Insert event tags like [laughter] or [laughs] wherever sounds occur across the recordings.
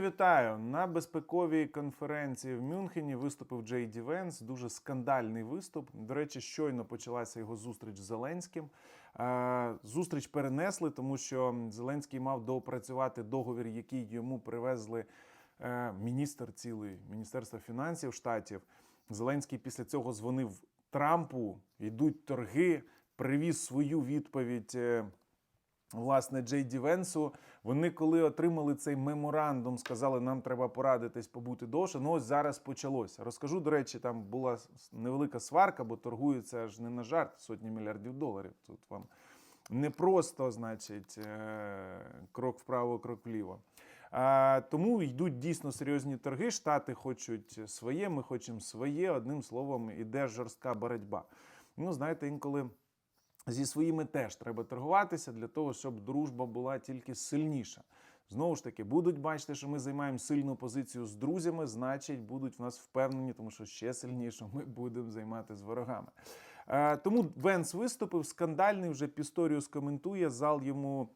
Вітаю на безпековій конференції в Мюнхені. Виступив Джей Ді Венс. Дуже скандальний виступ. До речі, щойно почалася його зустріч з Зеленським. Е, Зустріч перенесли, тому що Зеленський мав доопрацювати договір, який йому привезли е, міністр цілий Міністерства фінансів штатів. Зеленський після цього дзвонив Трампу. Йдуть торги. Привіз свою відповідь. Власне, Джей Ді Венсу, вони коли отримали цей меморандум, сказали, нам треба порадитись побути довше. Ну ось зараз почалося. Розкажу, до речі, там була невелика сварка, бо торгуються аж не на жарт сотні мільярдів доларів. Тут вам не просто, значить, е, крок вправо, крок вліво. Тому йдуть дійсно серйозні торги. Штати хочуть своє, ми хочемо своє. Одним словом, іде жорстка боротьба. Ну, знаєте, інколи зі своїми теж треба торгуватися для того, щоб дружба була тільки сильніша. Знову ж таки, будуть бачити, що ми займаємо сильну позицію з друзями, значить, будуть в нас впевнені, тому що ще сильніше ми будемо займати з ворогами. Е, тому Венс виступив скандальний, вже Пісторіус коментує, зал йому.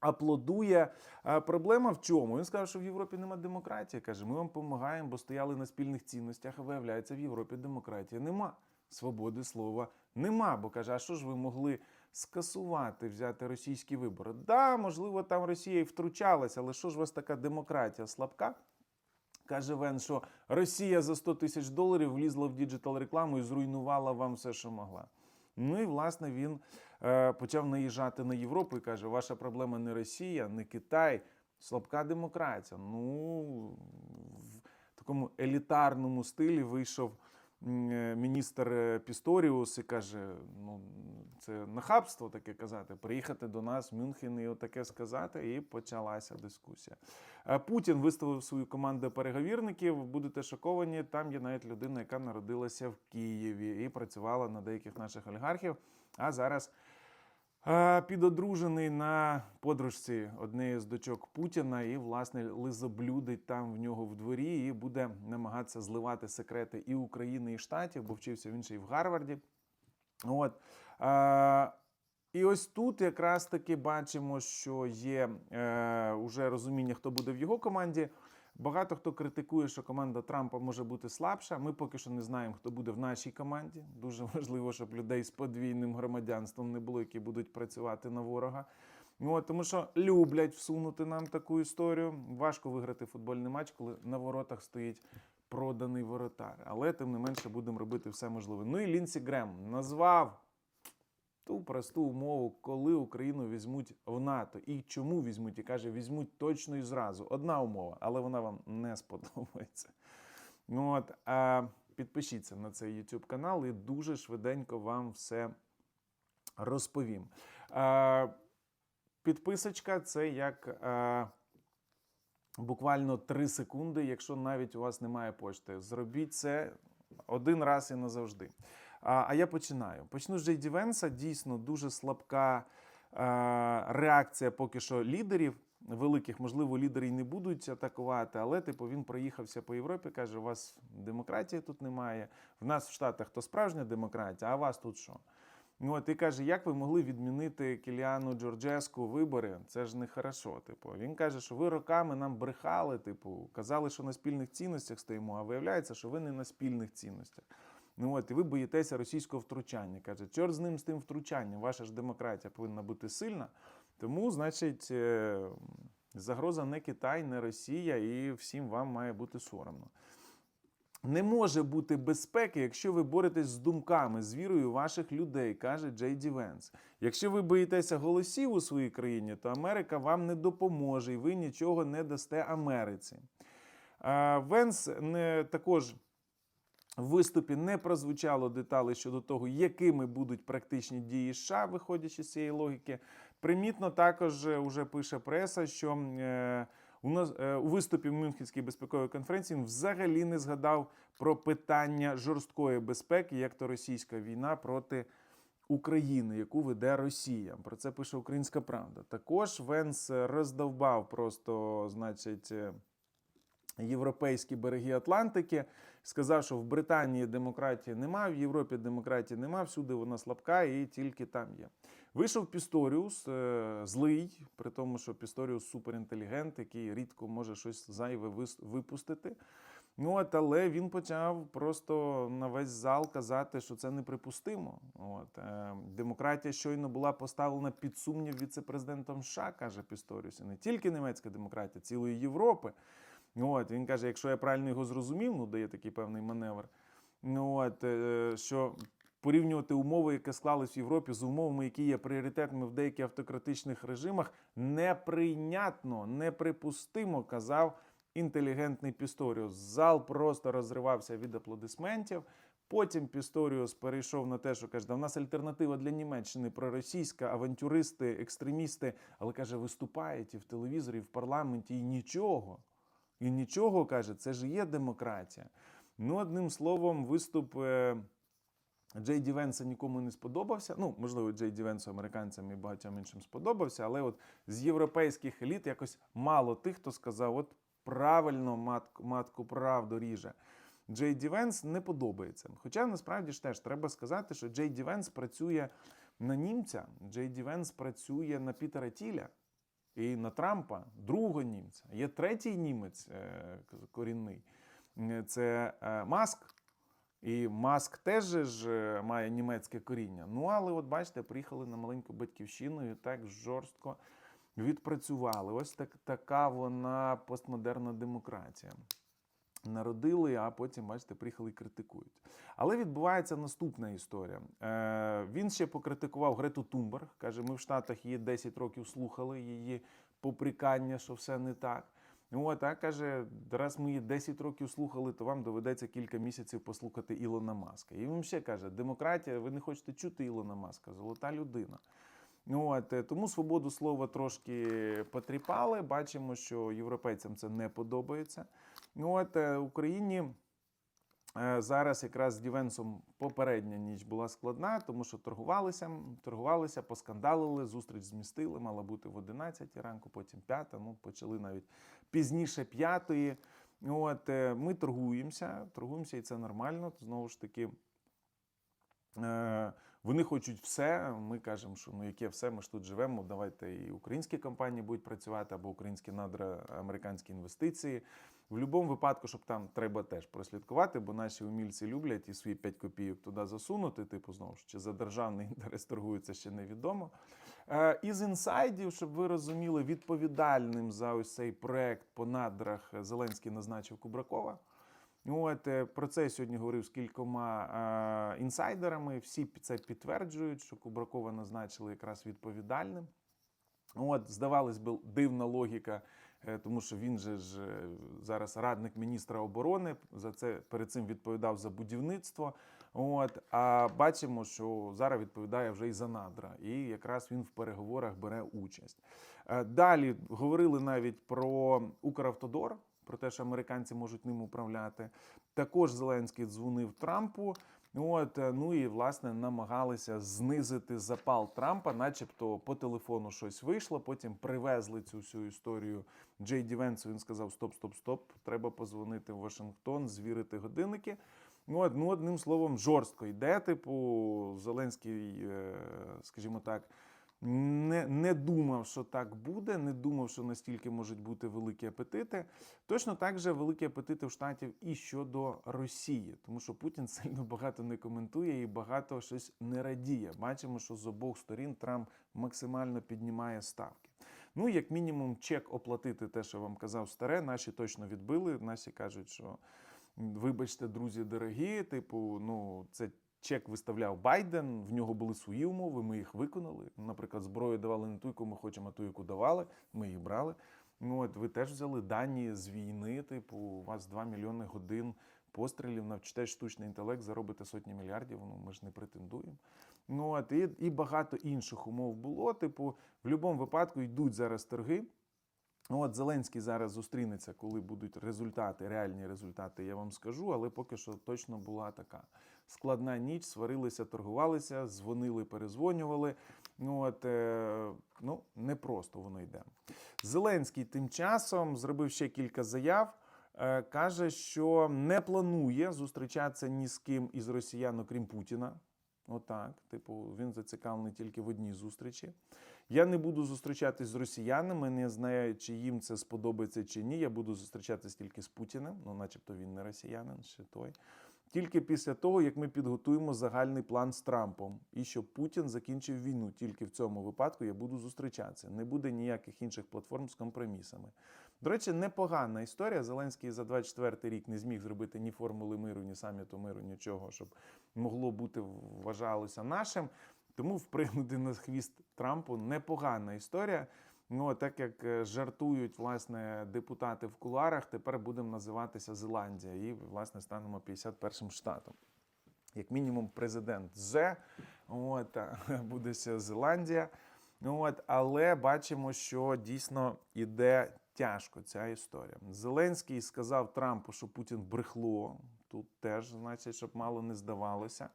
Аплодує. А проблема в чому? Він сказав, що в Європі нема демократії. Каже, ми вам допомагаємо, бо стояли на спільних цінностях, а виявляється, в Європі демократії нема. Свободи слова нема. Бо каже, а що ж ви могли скасувати, взяти російські вибори? Да, можливо, там Росія і втручалася, але що ж у вас така демократія слабка? Каже Вен, що Росія за 100 тисяч доларів влізла в діджитал рекламу і зруйнувала вам все, що могла. Ну і власне він е, почав наїжджати на Європу і каже: ваша проблема не Росія, не Китай, слабка демократія. Ну в такому елітарному стилі вийшов міністр е, Пісторіус і каже: ну це нахабство таке казати, приїхати до нас в Мюнхен і отаке сказати, і почалася дискусія. Е, Путін виставив свою команду переговірників. Будете шоковані. Там є навіть людина, яка народилася в Києві і працювала на деяких наших олігархів. А зараз е, підодружений на подружці однієї з дочок Путіна, і власне лизоблюдить там в нього в дворі і буде намагатися зливати секрети і України, і штатів, бо вчився він ще й в Гарварді. От. Е, і ось тут якраз таки бачимо, що є е, уже розуміння, хто буде в його команді. Багато хто критикує, що команда Трампа може бути слабша. Ми поки що не знаємо, хто буде в нашій команді. Дуже важливо, щоб людей з подвійним громадянством не було, які будуть працювати на ворога. От, тому що люблять всунути нам таку історію. Важко виграти футбольний матч, коли на воротах стоїть проданий воротар. Але тим не менше будемо робити все можливе. Ну і Лінсі Грем назвав ту просту умову, коли Україну візьмуть в НАТО і чому візьмуть, і каже, візьмуть точно і зразу. Одна умова, але вона вам не [laughs] сподобається. Ну от, а підпишіться на цей YouTube канал і дуже швиденько вам все розповім. А, підписочка це як. А, Буквально 3 секунди, якщо навіть у вас немає почти. Зробіть це один раз і назавжди. А, а я починаю. Почну з Джейді Венса. Дійсно дуже слабка е, реакція поки що лідерів великих. Можливо, лідери й не будуть атакувати, але типу він проїхався по Європі. каже: у вас демократії тут немає. В нас в Штатах то справжня демократія, а вас тут що? Ну, от і каже, як ви могли відмінити Кіліану Джорджеску вибори? Це ж не. Типу, він каже, що ви роками нам брехали, типу, казали, що на спільних цінностях стоїмо, а виявляється, що ви не на спільних цінностях. Ну от і ви боїтеся російського втручання. Каже, чорт з ним з тим втручанням. Ваша ж демократія повинна бути сильна. Тому, значить, е, загроза не Китай, не Росія, і всім вам має бути соромно. Не може бути безпеки, якщо ви боретесь з думками, з вірою ваших людей, каже Джей Ді Венс. Якщо ви боїтеся голосів у своїй країні, то Америка вам не допоможе і ви нічого не дасте Америці. Венс не також. Виступі не прозвучало деталі щодо того, якими будуть практичні дії США, виходячи з цієї логіки. Примітно також вже пише преса, що е, у нас е, у виступі в Мюнхенській безпековій конференції він взагалі не згадав про питання жорсткої безпеки, як то російська війна проти України, яку веде Росія. Про це пише Українська Правда. Також Венс роздовбав просто, значить. Європейські береги Атлантики. Сказав, що в Британії демократії нема, в Європі демократії нема, всюди вона слабка і тільки там є. Вийшов Пісторіус, е, злий, при тому, що Пісторіус суперінтелігент, який рідко може щось зайве випустити. Ну, от, але він почав просто на весь зал казати, що це неприпустимо. От, е, демократія щойно була поставлена під сумнів віце-президентом США, каже Пісторіус. І не тільки німецька демократія, цілої Європи. От, він каже, якщо я правильно його зрозумів, ну дає такий певний маневр. Ну, от, е, що порівнювати умови, які склались в Європі, з умовами, які є пріоритетними в деяких автократичних режимах, неприйнятно, неприпустимо, казав інтелігентний Пісторіус. Зал просто розривався від аплодисментів. Потім Пісторіус перейшов на те, що каже, да в нас альтернатива для Німеччини проросійська, авантюристи, екстремісти, але каже, виступають і в телевізорі, в парламенті, і нічого. І нічого каже, це ж є демократія. Ну, одним словом, виступ е, Джей Ді Венса нікому не сподобався. Ну, можливо, Джей Ді Венсу американцям і багатьом іншим сподобався, але от з європейських еліт якось мало тих, хто сказав, от правильно матку, матку правду ріже. Джей Ді Венс не подобається. Хоча насправді ж теж треба сказати, що Джей Ді Венс працює на німця, Джей Ді Венс працює на Пітера Тіля і на Трампа, другого німця. Є третій німець е, корінний. Це е, Маск. І Маск теж ж е, має німецьке коріння. Ну, але от бачите, приїхали на маленьку батьківщину і так жорстко відпрацювали. Ось так, така вона постмодерна демократія. Народили, а потім, бачите, приїхали і критикують. Але відбувається наступна історія. Е, він ще покритикував Грету Тумберг. Каже, ми в Штатах її 10 років слухали, її поприкання, що все не так. От, а каже, раз ми її 10 років слухали, то вам доведеться кілька місяців послухати Ілона Маска. І він ще каже: демократія, ви не хочете чути Ілона Маска, золота людина. От, е, тому свободу слова трошки потріпали. Бачимо, що європейцям це не подобається. Ну, от е, Україні е, зараз якраз з Дівенсом попередня ніч була складна, тому що торгувалися, торгувалися, поскандалили, зустріч змістили, мала бути в 11 ранку, потім 5, ну почали навіть пізніше 5. От, е, ми торгуємося, торгуємося, і це нормально. Знову ж таки. Вони хочуть все. Ми кажемо, що ну яке все, ми ж тут живемо. Давайте і українські компанії будуть працювати, або українські надра, американські інвестиції. В будь-якому випадку, щоб там треба теж прослідкувати, бо наші умільці люблять і свої 5 копійок туди засунути. Типу, знову ж чи за державний [laughs] інтерес торгуються ще невідомо. Е, Із інсайдів, щоб ви розуміли, відповідальним за ось цей проект по надрах Зеленський назначив Кубракова. От е, про це я сьогодні говорив з кількома е, інсайдерами. Всі це підтверджують, що Кубракова назначили якраз відповідальним. От, здавалось би, дивна логіка, е, тому що він же ж е, зараз радник міністра оборони. За це перед цим відповідав за будівництво. От, а бачимо, що зараз відповідає вже і за надра, і якраз він в переговорах бере участь. Е, Далі говорили навіть про Укравтодор, про те, що американці можуть ним управляти. Також Зеленський дзвонив Трампу. От, е, ну і власне намагалися знизити запал Трампа, начебто по телефону щось вийшло. Потім привезли цю всю історію Джей Ді Венсу. Він сказав: Стоп, стоп, стоп, треба позвонити в Вашингтон, звірити годинники. Ну, ну, одним словом, жорстко йде. Типу, Зеленський, е, скажімо так, не, не думав, що так буде, не думав, що настільки можуть бути великі апетити. Точно так же великі апетити в Штатів і щодо Росії, тому що Путін [laughs] сильно багато не коментує і багато щось не радіє. Бачимо, що з обох сторін Трамп максимально піднімає ставки. Ну, як мінімум, чек оплатити те, що вам казав старе, наші точно відбили. Наші кажуть, що вибачте, друзі дорогі, типу, ну, це чек виставляв Байден, в нього були свої умови, ми їх виконали. Наприклад, зброю давали не ту, яку ми хочемо, а ту, яку давали, ми їх брали. Ну, от ви теж взяли дані з війни, типу, у вас 2 мільйони годин пострілів, навчите штучний інтелект, заробите сотні мільярдів, ну ми ж не претендуємо. Ну, от, і, і багато інших умов було. Типу, в будь-якому випадку йдуть зараз торги. Ну, от Зеленський зараз зустрінеться, коли будуть результати, реальні результати, я вам скажу, але поки що точно була така складна ніч, сварилися, торгувалися, дзвонили, перезвонювали. Ну, от, е, ну, не просто воно йде. Зеленський тим часом зробив ще кілька заяв. Е, каже, що не планує зустрічатися ні з ким із росіян, окрім Путіна. Отак, типу, він зацікавлений тільки в одній зустрічі. Я не буду зустрічатись з росіянами, не знаю, чи їм це сподобається чи ні. Я буду зустрічатись тільки з Путіним, ну, начебто він не росіянин, ще той. Тільки після того, як ми підготуємо загальний план з Трампом, і щоб Путін закінчив війну. Тільки в цьому випадку я буду зустрічатися. Не буде ніяких інших платформ з компромісами. До речі, непогана історія. Зеленський за 24 рік не зміг зробити ні формули миру, ні саміту миру, нічого, щоб могло бути вважалося нашим. Тому впригнути на хвіст Трампу непогана історія. Ну, так як е, жартують власне депутати в куларах, тепер будемо називатися Зеландія і власне станемо 51 штатом. Як мінімум, президент З, от, [laughs] буде Зеландія. От, але бачимо, що дійсно іде тяжко ця історія. Зеленський сказав Трампу, що Путін брехло. Тут теж, значить, щоб мало не здавалося.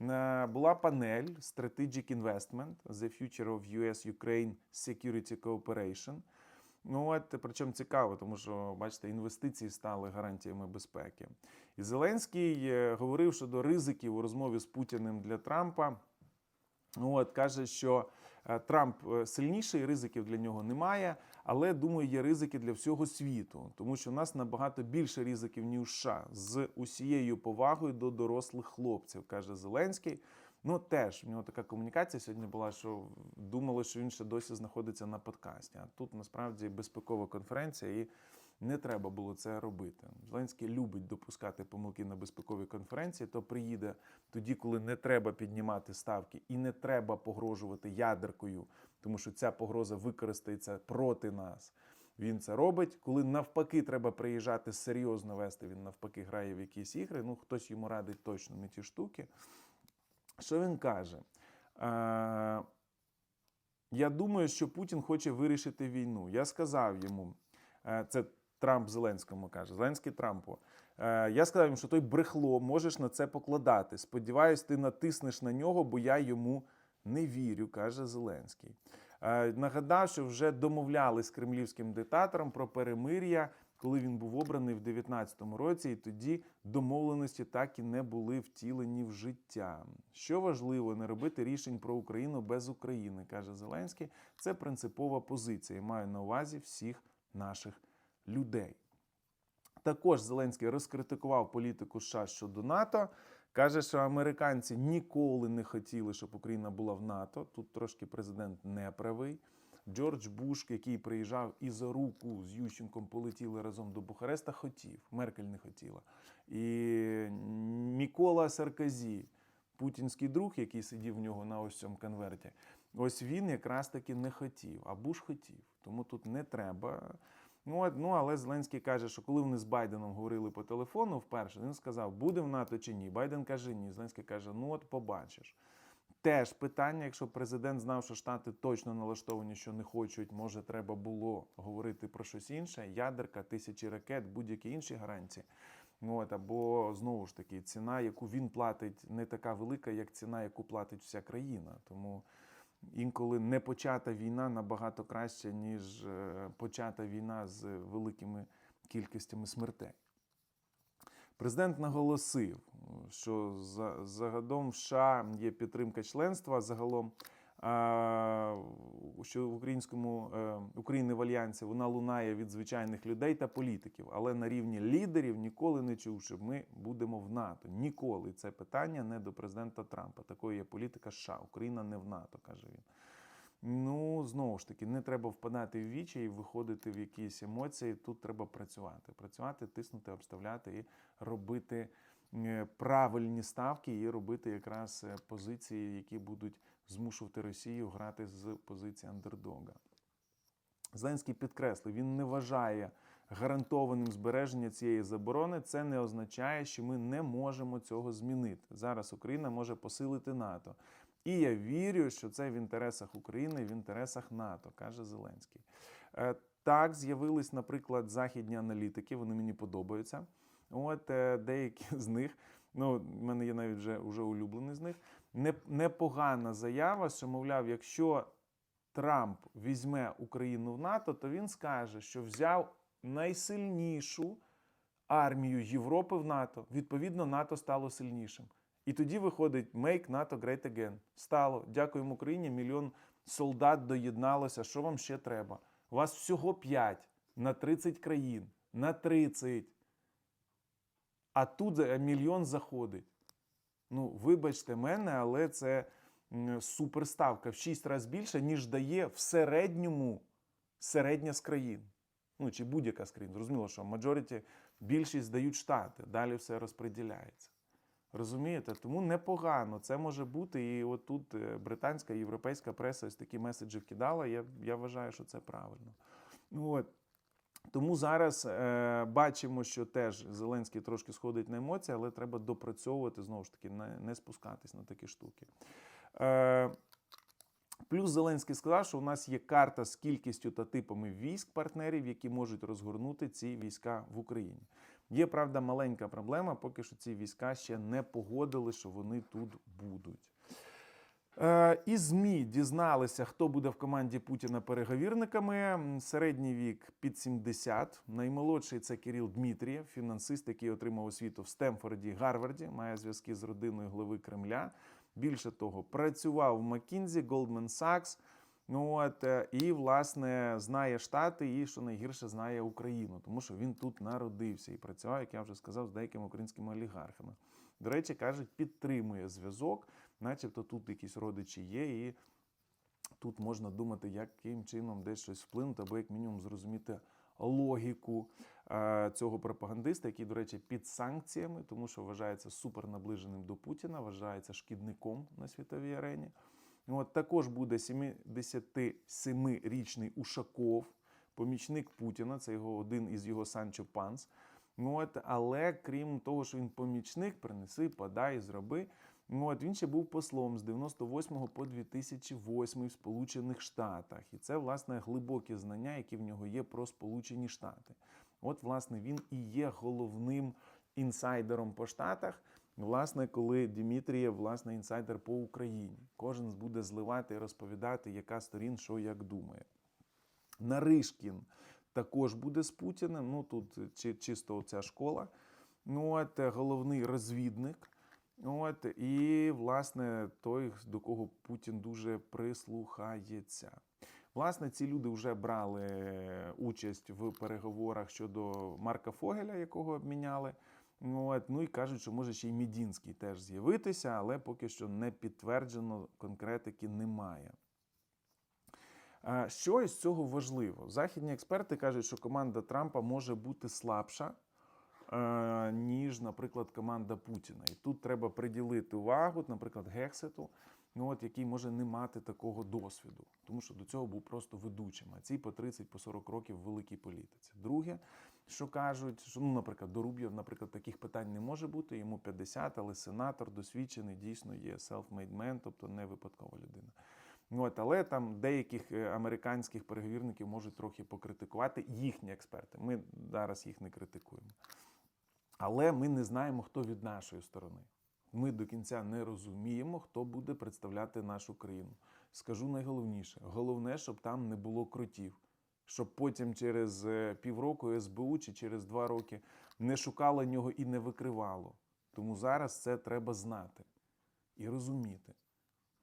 Е, Була панель Strategic Investment The Future of US-Ukraine Security Cooperation. Ну, от, причому цікаво, тому що, бачите, інвестиції стали гарантіями безпеки. І Зеленський е, говорив щодо ризиків у розмові з Путіним для Трампа. Ну, От, каже, що Трамп е, сильніший, ризиків для нього немає, але думаю, є ризики для всього світу, тому що в нас набагато більше ризиків, ніж США, з усією повагою до дорослих хлопців, каже Зеленський. Ну, теж в нього така комунікація сьогодні була, що думали, що він ще досі знаходиться на подкасті. А тут насправді безпекова конференція, і не треба було це робити. Зеленський любить допускати помилки на безпековій конференції, то приїде тоді, коли не треба піднімати ставки і не треба погрожувати ядеркою, тому що ця погроза використається проти нас. Він це робить. Коли навпаки треба приїжджати серйозно вести, він навпаки грає в якісь ігри. Ну, хтось йому радить точно не ті штуки. Що він каже? Е, я думаю, що Путін хоче вирішити війну. Я сказав йому, е, це Трамп Зеленському каже, Зеленський Трампу. Е, я сказав йому, що той брехло, можеш на це покладати. Сподіваюсь, ти натиснеш на нього, бо я йому не вірю, каже Зеленський. Е, Нагадав, що вже домовлялись з кремлівським диктатором про перемир'я, коли він був обраний в 2019 році, і тоді домовленості так і не були втілені в життя. Що важливо, не робити рішень про Україну без України, каже Зеленський. Це принципова позиція. Маю на увазі всіх наших людей. Також Зеленський розкритикував політику США щодо НАТО. Каже, що американці ніколи не хотіли, щоб Україна була в НАТО. Тут трошки президент не правий. Джордж Буш, який приїжджав і за руку з Ющенком полетіли разом до Бухареста, хотів. Меркель не хотіла. І Мікола Сарказі, путінський друг, який сидів в нього на ось цьому конверті, ось він якраз таки не хотів, а Буш хотів. Тому тут не треба. Ну, ну, але Зеленський каже, що коли вони з Байденом говорили по телефону вперше, він сказав, буде в НАТО чи ні. Байден каже ні. Зеленський каже, ну от побачиш. Теж питання, якщо президент знав, що Штати точно налаштовані, що не хочуть, може, треба було говорити про щось інше. Ядерка, тисячі ракет, будь-які інші гарантії. Ну, от, або знову ж таки, ціна, яку він платить, не така велика, як ціна, яку платить вся країна. Тому інколи не почата війна набагато краще, ніж е, почата війна з великими кількістями смертей. Президент наголосив, що за загадом в США є підтримка членства загалом. Що в українському е, України в альянсі вона лунає від звичайних людей та політиків, але на рівні лідерів ніколи не чув, що ми будемо в НАТО. Ніколи це питання не до президента Трампа. Такою є політика США. Україна не в НАТО, каже він. Ну, знову ж таки, не треба впадати в вічі і виходити в якісь емоції. Тут треба працювати. Працювати, тиснути, обставляти і робити е, правильні ставки, і робити якраз е, позиції, які будуть змушувати Росію грати з позиції андердога. Зеленський підкреслив, він не вважає гарантованим збереження цієї заборони. Це не означає, що ми не можемо цього змінити. Зараз Україна може посилити НАТО. І я вірю, що це в інтересах України, в інтересах НАТО, каже Зеленський. Е, Так, з'явились, наприклад, західні аналітики, вони мені подобаються. От е, деякі з них, ну, в мене є навіть вже, вже улюблений з них. Не- Непогана заява, що, мовляв, якщо Трамп візьме Україну в НАТО, то він скаже, що взяв найсильнішу армію Європи в НАТО. Відповідно, НАТО стало сильнішим. І тоді виходить Make NATO Great Again. Стало. Дякуємо Україні. Мільйон солдат доєдналося. Що вам ще треба? У вас всього 5 на 30 країн. На 30. А тут мільйон заходить. Ну, вибачте мене, але це суперставка в 6 разів більше, ніж дає в середньому середня з країн. Ну, чи будь-яка з країн. Зрозуміло, що majority більшість дають штати, далі все розподіляється. Розумієте? Тому непогано це може бути. І от тут е, британська і європейська преса ось такі меседжі вкидала. Я, я вважаю, що це правильно. От. Тому зараз е, бачимо, що теж Зеленський трошки сходить на емоції, але треба допрацьовувати знову ж таки, не, не спускатись на такі штуки. Е, Плюс Зеленський сказав, що у нас є карта з кількістю та типами військ партнерів, які можуть розгорнути ці війська в Україні. Є правда маленька проблема, поки що ці війська ще не погодили, що вони тут будуть. Е, І ЗМІ дізналися, хто буде в команді Путіна переговірниками. Середній вік під 70. Наймолодший це Кирил Дмитрієв, фінансист, який отримав освіту в Стемфорді, Гарварді, має зв'язки з родиною глави Кремля. Більше того, працював в Макінзі, Goldman Sachs. Ну от е, і власне знає штати, і що найгірше знає Україну, тому що він тут народився і працював, як я вже сказав, з деякими українськими олігархами. До речі, кажуть, підтримує зв'язок, начебто тут якісь родичі є, і тут можна думати, яким чином десь щось вплинути, або як мінімум зрозуміти логіку е, цього пропагандиста, який, до речі, під санкціями, тому що вважається супернаближеним до Путіна, вважається шкідником на світовій арені. От також буде 77-річний Ушаков, помічник Путіна, це його один із його Санчо Панс. От, але крім того, що він помічник, принеси, подай, зроби. От, він ще був послом з 98 по 2008 в Сполучених Штатах. І це, власне, глибокі знання, які в нього є про Сполучені Штати. От, власне, він і є головним інсайдером по Штатах. Власне, коли Дмитрієв, власне, інсайдер по Україні. Кожен буде зливати і розповідати, яка сторін що як думає. Наришкін також буде з Путіним. Ну тут чи, чисто ця школа. Ну, от, е, головний розвідник. От, і, власне, той, до кого Путін дуже прислухається. Власне, ці люди вже брали участь в переговорах щодо Марка Фогеля, якого обміняли. От, ну і кажуть, що може ще й Мідінський теж з'явитися, але поки що не підтверджено, конкретики немає. Що із цього важливо? Західні експерти кажуть, що команда Трампа може бути слабша, ніж, наприклад, команда Путіна. І тут треба приділити увагу, наприклад, Гексету, ну от, який може не мати такого досвіду, тому що до цього був просто ведучим, а ці по 30-40 років в великій політиці. Друге, що кажуть, що, ну, наприклад, до Рубіо, наприклад, таких питань не може бути, йому 50, але сенатор досвідчений, дійсно є self-made man, тобто не випадкова людина. От, але там деяких е, американських переговірників можуть трохи покритикувати їхні експерти. Ми зараз їх не критикуємо. Але ми не знаємо, хто від нашої сторони. Ми до кінця не розуміємо, хто буде представляти нашу країну. Скажу найголовніше: головне, щоб там не було кротів, щоб потім через е, півроку СБУ чи через два роки не шукало нього і не викривало. Тому зараз це треба знати і розуміти.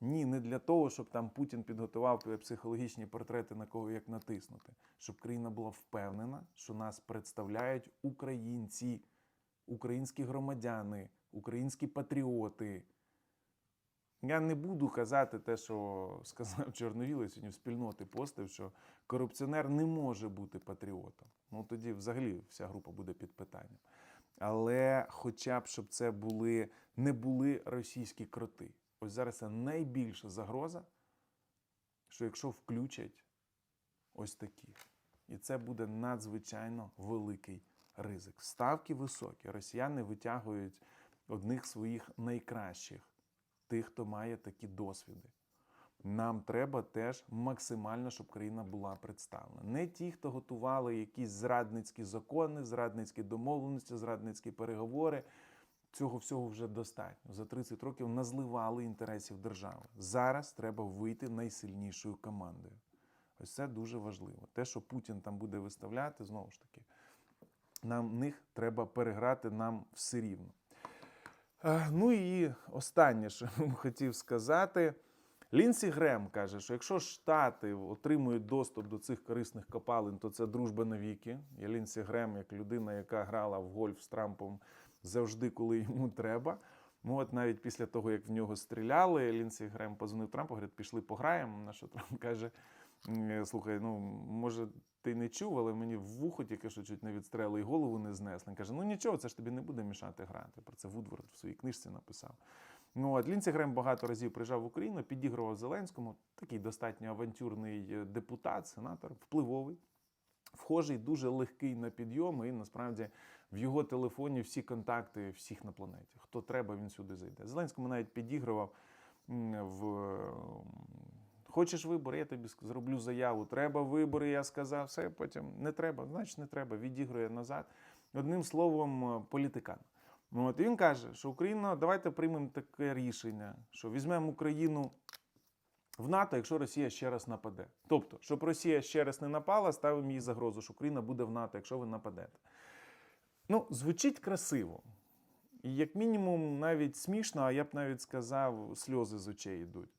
Ні, не для того, щоб там Путін підготував психологічні портрети на кого як натиснути, щоб країна була впевнена, що нас представляють українці, українські громадяни, українські патріоти. Я не буду казати те, що сказав Чорновілий сьогодні в спільноти постив, що корупціонер не може бути патріотом. Ну тоді взагалі вся група буде під питанням. Але хоча б щоб це були не були російські кроти. Ось зараз це найбільша загроза, що якщо включать ось такі, і це буде надзвичайно великий ризик. Ставки високі. Росіяни витягують одних своїх найкращих, тих, хто має такі досвіди. Нам треба теж максимально, щоб країна була представлена. Не ті, хто готували якісь зрадницькі закони, зрадницькі домовленості, зрадницькі переговори. Цього всього вже достатньо. За 30 років назливали інтересів держави. Зараз треба вийти найсильнішою командою. Ось це дуже важливо. Те, що Путін там буде виставляти, знову ж таки, нам них треба переграти нам все рівно. Е, Ну і останнє, що [laughs] я хотів сказати. Лінсі Грем каже, що якщо Штати отримують доступ до цих корисних копалин, то це дружба навіки. І Лінсі Грем, як людина, яка грала в гольф з Трампом завжди, коли йому треба. Ну, от навіть після того, як в нього стріляли, Лінсі Грем позвонив Трампу, говорить, пішли пограємо. На що Трамп каже: слухай, ну може ти не чув, але мені в вухо тільки що чуть не відстрелили і голову не знесли. Каже: ну нічого, це ж тобі не буде мішати грати. Про це Вудворд в своїй книжці написав. Ну, от Лінсі Грем багато разів приїжджав в Україну, підігрував Зеленському. Такий достатньо авантюрний е, депутат, сенатор, впливовий, вхожий, дуже легкий на підйом. І насправді в його телефоні всі контакти всіх на планеті. Хто треба, він сюди зайде. Зеленському навіть підігрував в. Хочеш вибори, я тобі зроблю заяву. Треба вибори, я сказав, все, потім не треба, значить не треба, відігрує назад. Одним словом, е, політикан. От і він каже, що Україна, давайте приймемо таке рішення, що візьмемо Україну в НАТО, якщо Росія ще раз нападе. Тобто, щоб Росія ще раз не напала, ставимо їй загрозу, що Україна буде в НАТО, якщо ви нападете. Ну, звучить красиво. І як мінімум, навіть смішно, а я б навіть сказав, сльози з очей йдуть.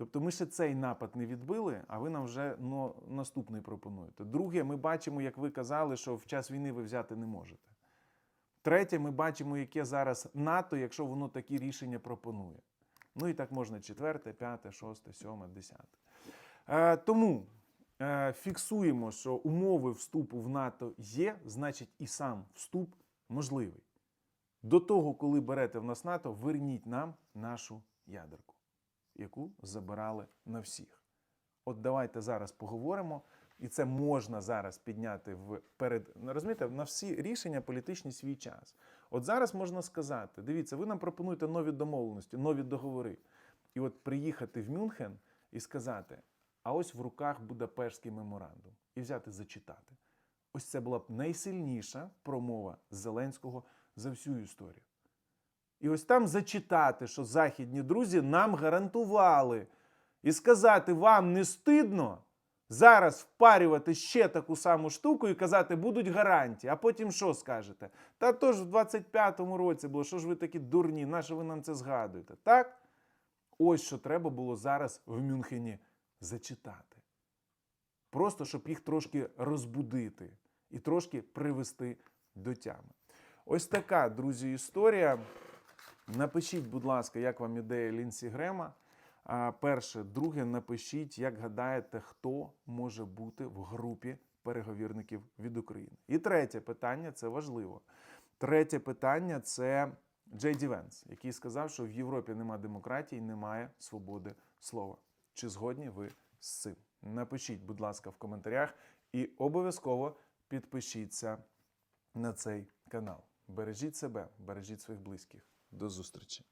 Тобто ми ще цей напад не відбили, а ви нам вже ну, наступний пропонуєте. Друге, ми бачимо, як ви казали, що в час війни ви взяти не можете. Третє, ми бачимо, яке зараз НАТО, якщо воно такі рішення пропонує. Ну і так можна четверте, п'яте, шосте, сьоме, десяте. Е, тому е, фіксуємо, що умови вступу в НАТО є, значить і сам вступ можливий. До того, коли берете в нас НАТО, верніть нам нашу ядерку, яку забирали на всіх. От давайте зараз поговоримо, і це можна зараз підняти в перед ну, розумієте, на всі рішення політичні свій час. От зараз можна сказати: дивіться, ви нам пропонуєте нові домовленості, нові договори. І от приїхати в Мюнхен і сказати: а ось в руках Будапештський меморандум, і взяти зачитати. Ось це була б найсильніша промова Зеленського за всю історію. І ось там зачитати, що західні друзі нам гарантували, і сказати, вам не стидно зараз впарювати ще таку саму штуку і казати, будуть гарантії. А потім що скажете? Та то ж в 25-му році було, що ж ви такі дурні, на що ви нам це згадуєте? Так? Ось що треба було зараз в Мюнхені зачитати. Просто щоб їх трошки розбудити і трошки привести до тями. Ось така, друзі, історія. Напишіть, будь ласка, як вам ідея Лінсі Грема. Перше, друге, напишіть, як гадаєте, хто може бути в групі переговірників від України. І третє питання це важливо. Третє питання це Джей Ді Венс, який сказав, що в Європі немає демократії, немає свободи слова. Чи згодні ви з цим? Напишіть, будь ласка, в коментарях і обов'язково підпишіться на цей канал. Бережіть себе, бережіть своїх близьких. До зустрічі!